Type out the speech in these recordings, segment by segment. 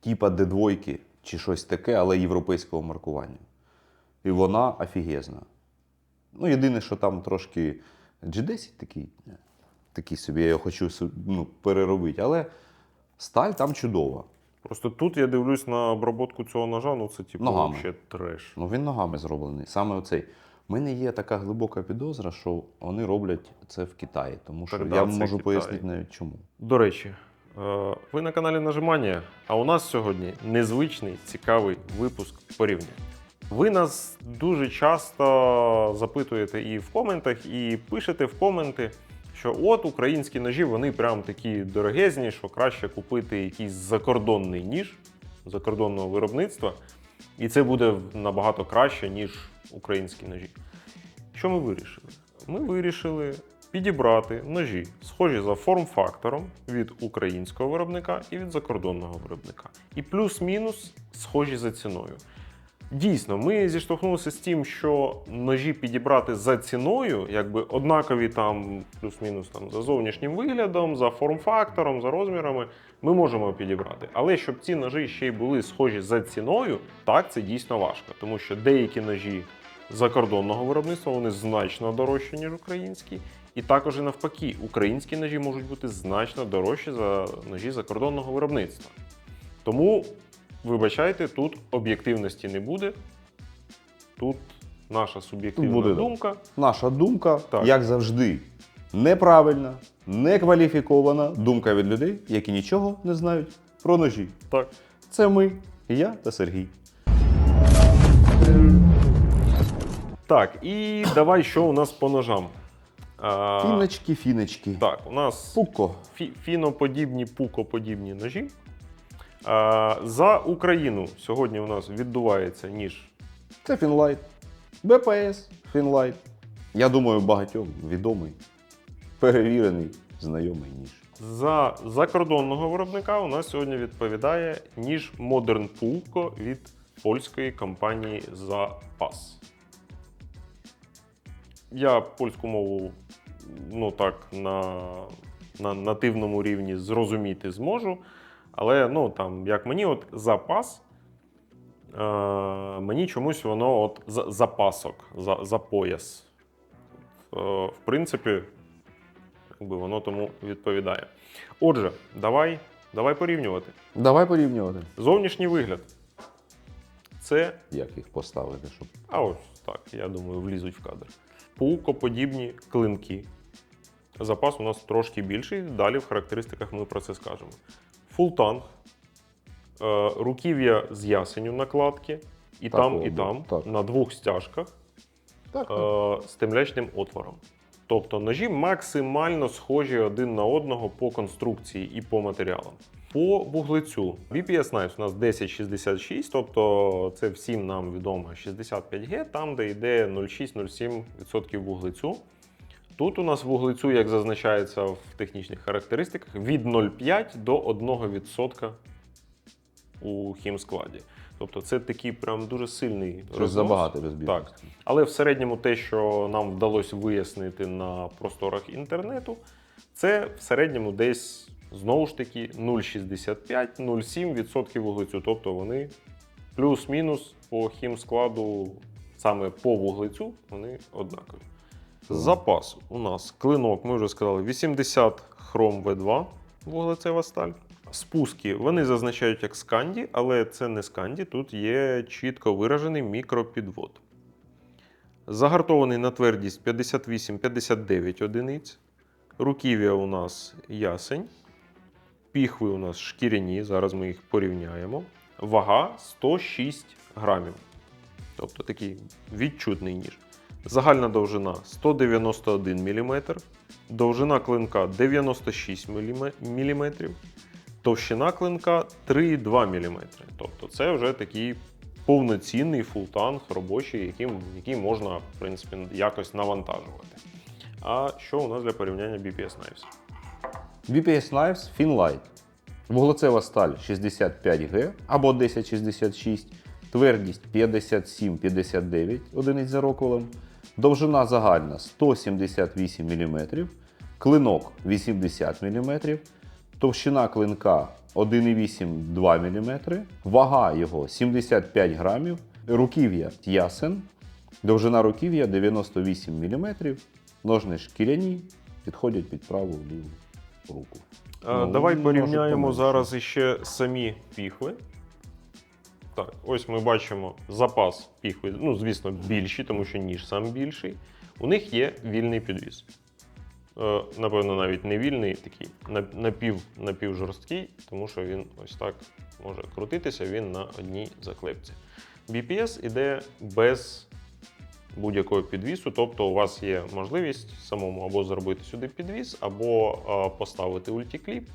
типа D2 чи щось таке, але європейського маркування. І вона офігезна. Ну, єдине, що там трошки G10 такий, такий собі, я його хочу ну, переробити. Але сталь там чудова. Просто тут я дивлюсь на обробку цього ножа, ну це типу Ногами. ще треш. Ну, він ногами зроблений. Саме оцей. У мене є така глибока підозра, що вони роблять це в Китаї. Тому що Так, я це можу Китай. пояснити навіть чому. До речі, ви на каналі Нажимання, а у нас сьогодні незвичний цікавий випуск порівнянь. Ви нас дуже часто запитуєте і в коментах, і пишете в коменти, що от українські ножі вони прям такі дорогезні, що краще купити якийсь закордонний ніж закордонного виробництва, і це буде набагато краще, ніж українські ножі. Що ми вирішили? Ми вирішили підібрати ножі, схожі за форм-фактором від українського виробника і від закордонного виробника. І плюс-мінус схожі за ціною. Дійсно, ми зіштовхнулися з тим, що ножі підібрати за ціною, якби однакові там плюс-мінус там за зовнішнім виглядом, за форм-фактором, за розмірами, ми можемо підібрати. Але щоб ці ножі ще й були схожі за ціною, так це дійсно важко, тому що деякі ножі закордонного виробництва вони значно дорожчі, ніж українські. І також і навпаки, українські ножі можуть бути значно дорожчі за ножі закордонного виробництва. Тому, вибачайте, тут об'єктивності не буде. Тут наша суб'єктивна буде, думка. Наша думка, Так. як завжди, неправильна, некваліфікована думка від людей, які нічого не знають про ножі. Так. Це ми, я та Сергій. Так, і давай, що у нас по ножам. Фіночки, фіночки. Так, у нас Пуко. фі- фіноподібні, пукоподібні ножі. А, за Україну сьогодні у нас відбувається ніж Це Фінлайт. БПС, Фінлайт. Я думаю, багатьом відомий, перевірений, знайомий ніж. За закордонного виробника у нас сьогодні відповідає ніж Modern Pulko від польської компанії Zapas. Я польську мову ну так на, на нативному рівні зрозуміти зможу. Але ну там, як мені, от запас, е, мені чомусь воно от за, запасок, за, за пояс. Е, в принципі, якби воно тому відповідає. Отже, давай, давай порівнювати. Давай порівнювати. Зовнішній вигляд. Це, Як їх поставити, щоб. а ось так, я думаю, влізуть в кадр. Паукоподібні клинки. Запас у нас трошки більший. Далі в характеристиках ми про це скажемо. Фултанг, е, руків'я з ясеню накладки, і Так, там, і там, так. на двох стяжках. Так, е, з темлячним отвором. Тобто ножі максимально схожі один на одного по конструкції і по матеріалам. По вуглецю VPS Knives у нас 1066, тобто це всім нам відомо 65G, там де йде 0,6-0,7% вуглецю. Тут у нас вуглецю, як зазначається в технічних характеристиках, від 0,5 до 1% у хімскладі. Тобто це такий прям дуже сильний рознос. забагато без Так. Але в середньому те, що нам вдалося вияснити на просторах інтернету, це в середньому десь знову ж таки 0,65-0,7% вуглецю. Тобто вони плюс-мінус по хімскладу, саме по вуглецю, вони однакові. Запас у нас клинок, ми вже сказали, 80 хром В2 вуглецева сталь. Спуски вони зазначають як сканді, але це не сканді, тут є чітко виражений мікропідвод. Загартований на твердість 58-59 одиниць. Руків'я у нас ясень. Піхви у нас шкіряні, зараз ми їх порівняємо. Вага 106 грамів. Тобто такий відчутний ніж. Загальна довжина 191 мм, довжина клинка 96 мм, товщина клинка 3,2 мм. Тобто це вже такий повноцінний фултанг робочий, яким, який можна в принципі, якось навантажувати. А що у нас для порівняння BPS Knives? BPS Knives Finlight. Вуглецева сталь 65G або 1066, твердість 57-59 одиниць за роквелем, довжина загальна 178 мм, клинок 80 мм, Товщина клинка 1,8-2 мм, вага його 75 грамів, руків'я ясен, довжина руків'я 98 мм, ножни шкіряні, підходять під праву ліву руку. А, Ну, Давай порівняємо зараз іще самі піхви. Так, ось ми бачимо запас піхви, ну, звісно, більший, тому що ніж сам більший. У них є вільний підвіз. Е, напевно, навіть не вільний, такий напів, напівжорсткий, тому що він ось так може крутитися, він на одній заклепці. BPS іде без будь-якого підвісу, тобто у вас є можливість самому або зробити сюди підвіс, або е, поставити ультікліп,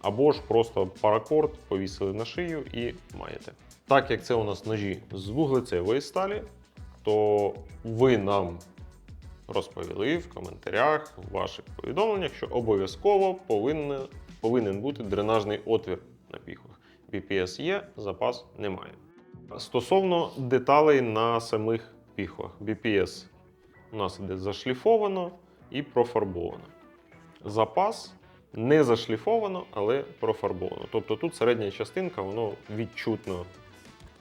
або ж просто паракорд повісили на шию і маєте. Так як це у нас ножі з вуглецевої сталі, то ви нам розповіли в коментарях, в ваших повідомленнях, що обов'язково повинен, повинен бути дренажний отвір на піхвах. BPS є, запас немає. Стосовно деталей на самих піхвах, BPS у нас іде зашліфовано і профарбовано. Запас не зашліфовано, але профарбовано. Тобто тут середня частинка воно відчутно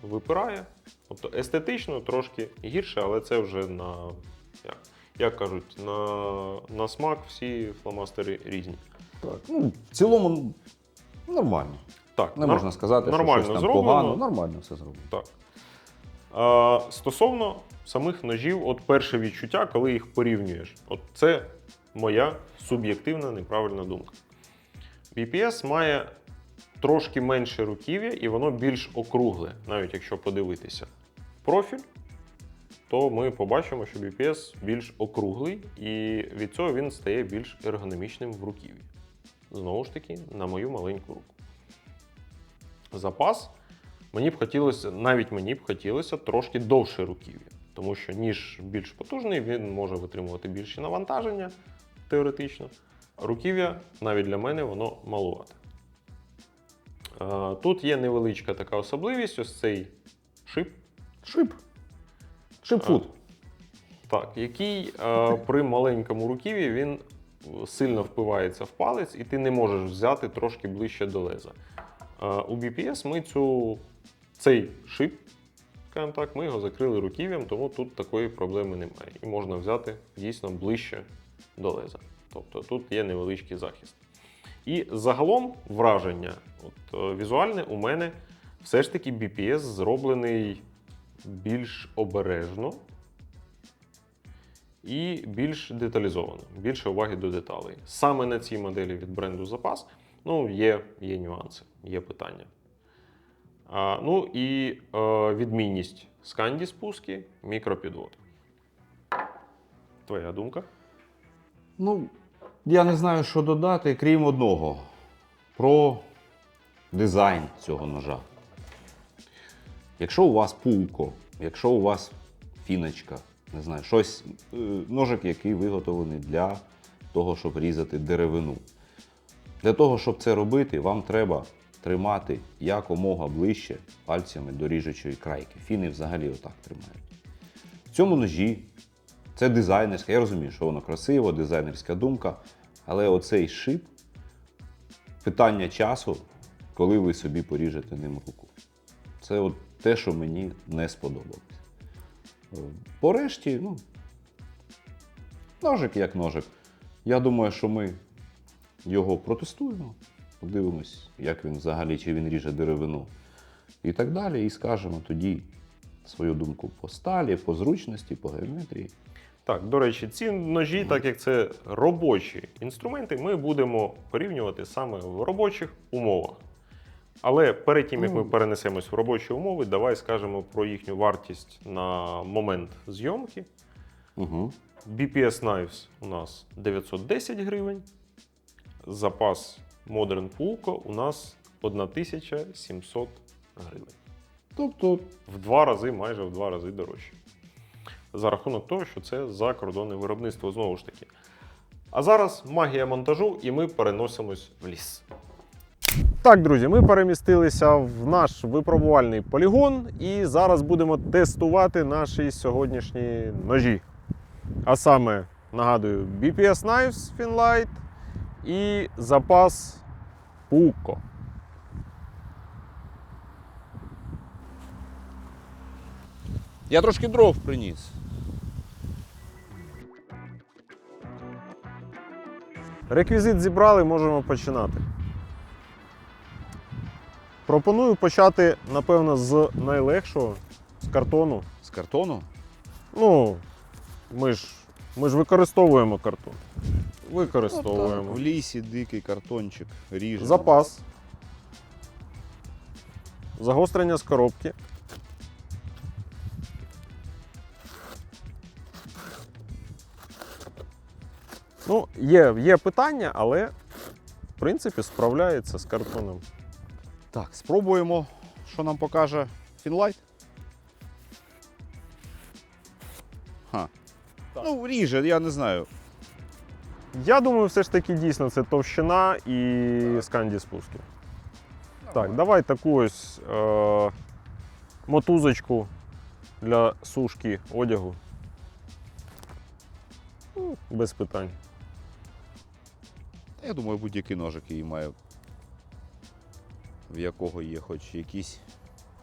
випирає. Тобто естетично трошки гірше, але це вже на, як, як кажуть, на, на смак всі фломастери різні. Так, ну, в цілому нормально. Так, Не нар- можна сказати, нормально що щось там зроблено. погано. Нормально все зроблено. Так. А, стосовно самих ножів, от перше відчуття, коли їх порівнюєш. От це моя суб'єктивна неправильна думка. BPS має трошки менше руків'я і воно більш округле, навіть якщо подивитися профіль, то ми побачимо, що BPS більш округлий, і від цього він стає більш ергономічним в руків'ї. Знову ж таки, на мою маленьку руку. Запас мені б хотілося, навіть мені б хотілося трошки довше руків'я, тому що ніж більш потужний, він може витримувати більші навантаження теоретично. Руків'я навіть для мене воно малувате. Тут є невеличка така особливість, ось цей шип, Шип. Шипфут. так, який при маленькому руків'ї він сильно впивається в палець, і ти не можеш взяти трошки ближче до леза. У BPS ми цю, цей шип, скажімо так, ми його закрили руків'ям, тому тут такої проблеми немає. І можна взяти дійсно ближче до леза. Тобто тут є невеличкий захист. І загалом враження от, е, візуальне у мене все ж таки BPS зроблений більш обережно і більш деталізовано, більше уваги до деталей. Саме на цій моделі від бренду Запас ну, є, є нюанси, є питання. А, ну і е, відмінність сканді спуски, мікропідвод. Твоя думка? Ну, я не знаю, що додати, крім одного. Про дизайн цього ножа. Якщо у вас пулко, якщо у вас фіночка, не знаю, щось, е, ножик, який виготовлений для того, щоб різати деревину. Для того, щоб це робити, вам треба тримати якомога ближче пальцями до ріжучої крайки. Фіни взагалі отак тримають. В цьому ножі це дизайнерська. Я розумію, що воно красиво, дизайнерська думка. Але оцей шип питання часу, коли ви собі поріжете ним руку. Це от те, що мені не сподобалось. Е, Порешті, ну, ножик як ножик. Я думаю, що ми його протестуємо, подивимось, як він взагалі, чи він ріже деревину і так далі. І скажемо тоді свою думку по сталі, по зручності, по геометрії. Так, до речі, ці ножі, так як це робочі інструменти, ми будемо порівнювати саме в робочих умовах. Але перед тим, як ми Ну. перенесемось в робочі умови, давай скажемо про їхню вартість на момент зйомки. Угу. BPS Knives у нас 910 гривень. Запас Modern Pulco у нас 1700 гривень. Тобто, В два рази, майже в два рази дорожче. За рахунок того, що це закордонне виробництво знову ж таки. А зараз магія монтажу, і ми переносимось в ліс. Так, друзі, ми перемістилися в наш випробувальний полігон і зараз будемо тестувати наші сьогоднішні ножі. А саме, нагадую, BPS Knives Finlight і запас Пуко. Я трошки дров приніс. Реквізит зібрали, можемо починати. Пропоную почати, напевно, з найлегшого, з картону. З картону? Ну, ми ж, ми ж використовуємо картон. Використовуємо. В лісі дикий картончик ріже. Запас. Загострення з коробки. Ну, є, є питання, але в принципі справляється з картоном. Так, спробуємо, що нам покаже Фінлайт. Ха. Ну, ріже, я не знаю. Я думаю, все ж таки дійсно це товщина і сканді спуски. Так, давай таку ось е- мотузочку для сушки одягу. Ну, без питань. Я думаю, будь-який ножик її має. В якого є хоч якісь.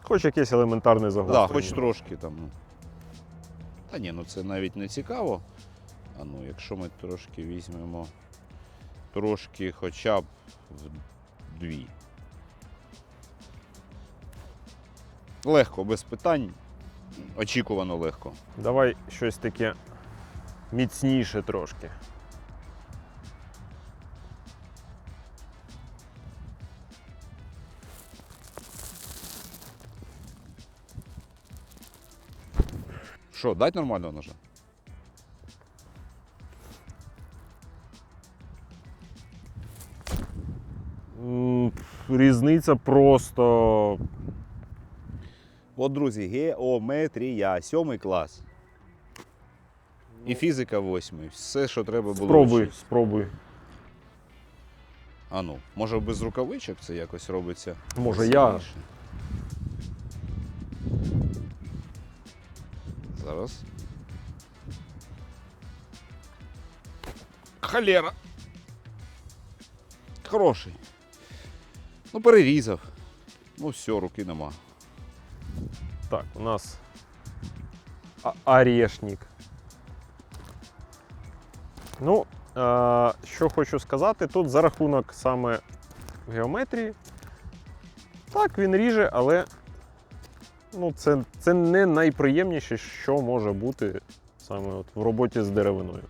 Хоч якесь елементарне Так, загострення. да, хоч трошки там. Та ні, ну це навіть не цікаво. А ну, якщо ми трошки візьмемо трошки хоча б в дві. Легко, без питань. Очікувано легко. Давай щось таке міцніше трошки. Що, дать нормального ножа? Різниця просто. От, друзі, геометрія, сьомий клас. І фізика восьмий. Все, що треба було. Спробуй, вчити. спробуй. А ну, може без рукавичок це якось робиться. Може, я. Зараз. Холера. Хороший. Ну, перерізав. Ну все, руки нема. Так, у нас а- орешник. Ну, е- що хочу сказати, тут за рахунок саме геометрії. Так, він ріже, але ну, це, це не найприємніше, що може бути саме от в роботі з деревиною.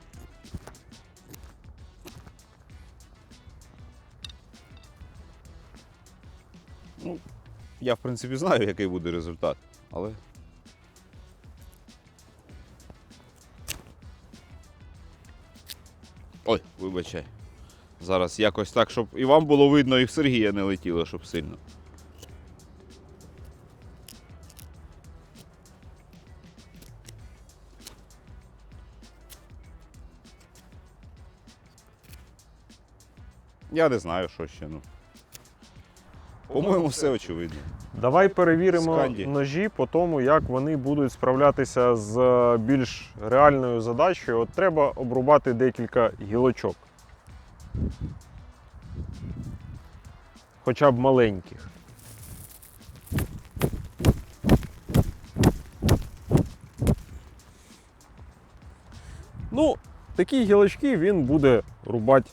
Я, в принципі, знаю, який буде результат, але. Ой, вибачай. Зараз якось так, щоб і вам було видно, і в Сергія не летіло, щоб сильно. Я не знаю, що ще, ну. По-моєму, все очевидно. Давай перевіримо Сканді. ножі по тому, як вони будуть справлятися з е, більш реальною задачею. От треба обрубати декілька гілочок. Хоча б маленьких. Ну, такі гілочки він буде рубати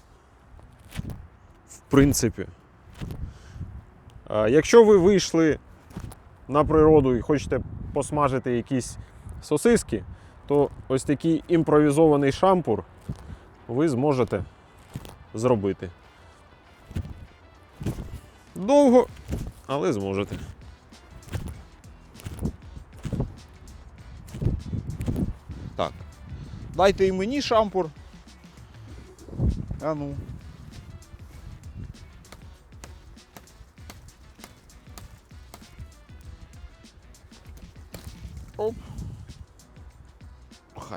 принципі. Якщо ви вийшли на природу і хочете посмажити якісь сосиски, то ось такий імпровізований шампур ви зможете зробити. Довго, але зможете. Так. Дайте і мені шампур. А ну.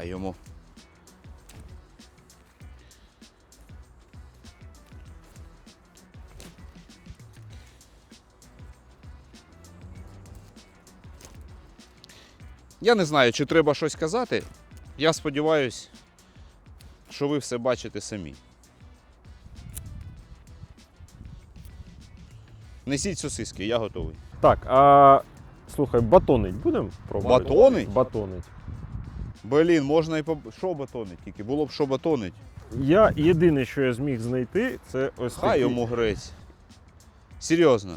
Йому. Я не знаю, чи треба щось казати. Я сподіваюся, що ви все бачите самі. Несіть сосиски, я готовий. Так, а слухай, батонить будемо пробувати? Батонить? Батонить. Блін, можна і по що батонить, тільки було б що батонить. Я єдине, що я зміг знайти, це ось Хай такі. йому грець. Серйозно.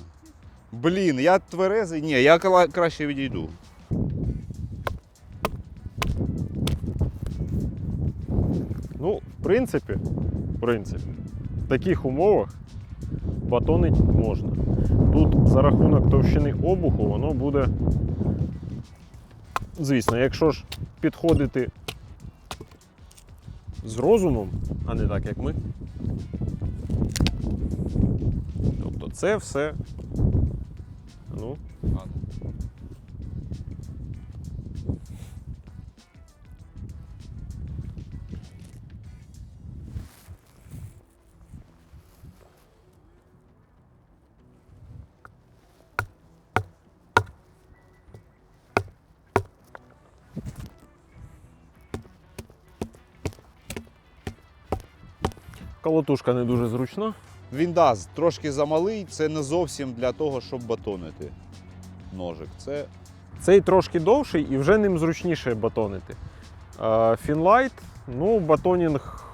Блін, я тверезий. Ні, я краще відійду. Ну, в принципі, в принципі, в таких умовах батонить можна. Тут за рахунок товщини обуху воно буде. Звісно, якщо ж підходити з розумом, а не так, як ми. Тобто це все. Ну, колотушка не дуже зручна. Він да, трошки замалий, це не зовсім для того, щоб батонити ножик. Це Цей трошки довший і вже ним зручніше батонити. Фінлайт, ну, батонінг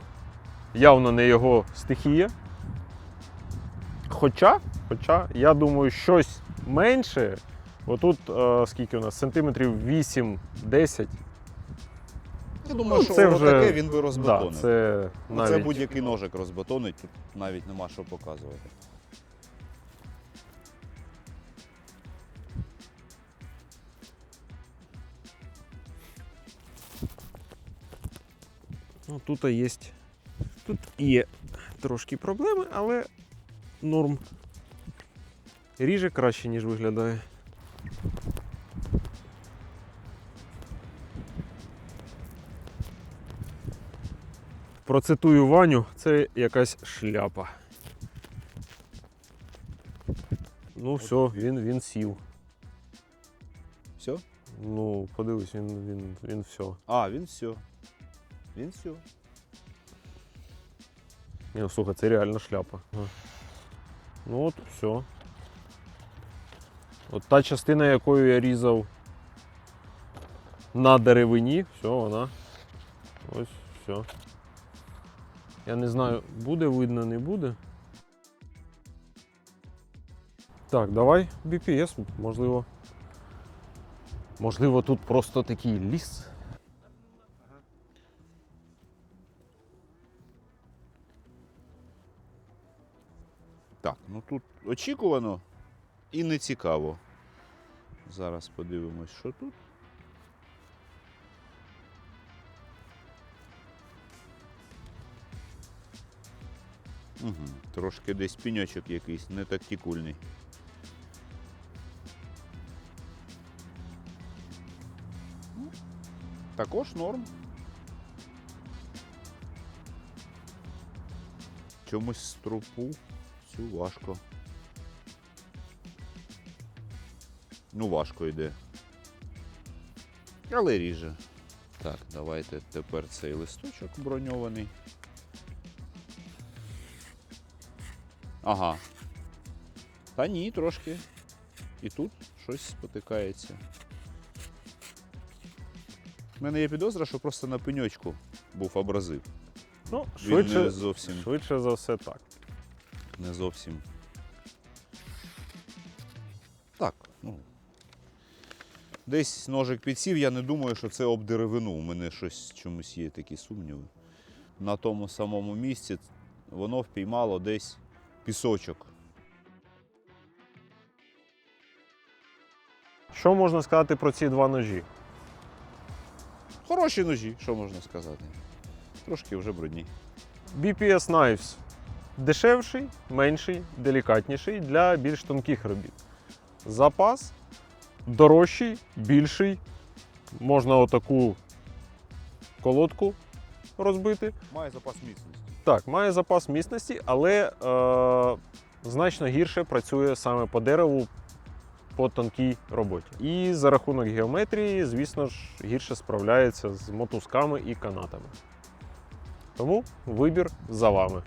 явно не його стихія. Хоча, хоча, я думаю, щось менше. Отут скільки у нас? Сантиметрів 8-10. Я думаю, Ну, що це воно вже- таке він би Да, це Ну, навіть... Це будь-який ножик розбатонить, тут навіть нема що показувати. Ну, тут є. Тут є трошки проблеми, але норм. Ріже краще, ніж виглядає. Процитую Ваню, це якась шляпа. Ну, все, він, він сів. Все? Ну, подивись, він, він, він все. А, він все. Він все. Ні, ну, слухай, це реально шляпа. Ну от, все. От та частина, якою я різав на деревині, все, вона. Ось, все. Я не знаю, буде видно, не буде. Так, давай BPS, можливо. Можливо, тут просто такий ліс. Так, ну тут очікувано і не цікаво. Зараз подивимось, що тут. Угу, трошки десь піньочок якийсь, не тактикульний. Також норм. Чомусь струпу цю важко. Ну, важко йде. Але ріже. Так, давайте тепер цей листочок броньований. Ага. Та ні, трошки. І тут щось спотикається. У мене є підозра, що просто на пеньочку був абразив. Ну, Він швидше, не зовсім, швидше за все так. не зовсім. Так, ну. Десь ножик підсів, я не думаю, що це об деревину. У мене щось чомусь є такі сумніви. На тому самому місці воно впіймало десь пісочок. Що можна сказати про ці два ножі? Хороші ножі, що можна сказати. Трошки вже брудні. BPS Knives дешевший, менший, делікатніший для більш тонких робіт. Запас дорожчий, більший. Можна отаку колодку розбити. Має запас міцності. Так, має запас міцності, але е, значно гірше працює саме по дереву по тонкій роботі. І за рахунок геометрії, звісно ж, гірше справляється з мотузками і канатами. Тому вибір за вами.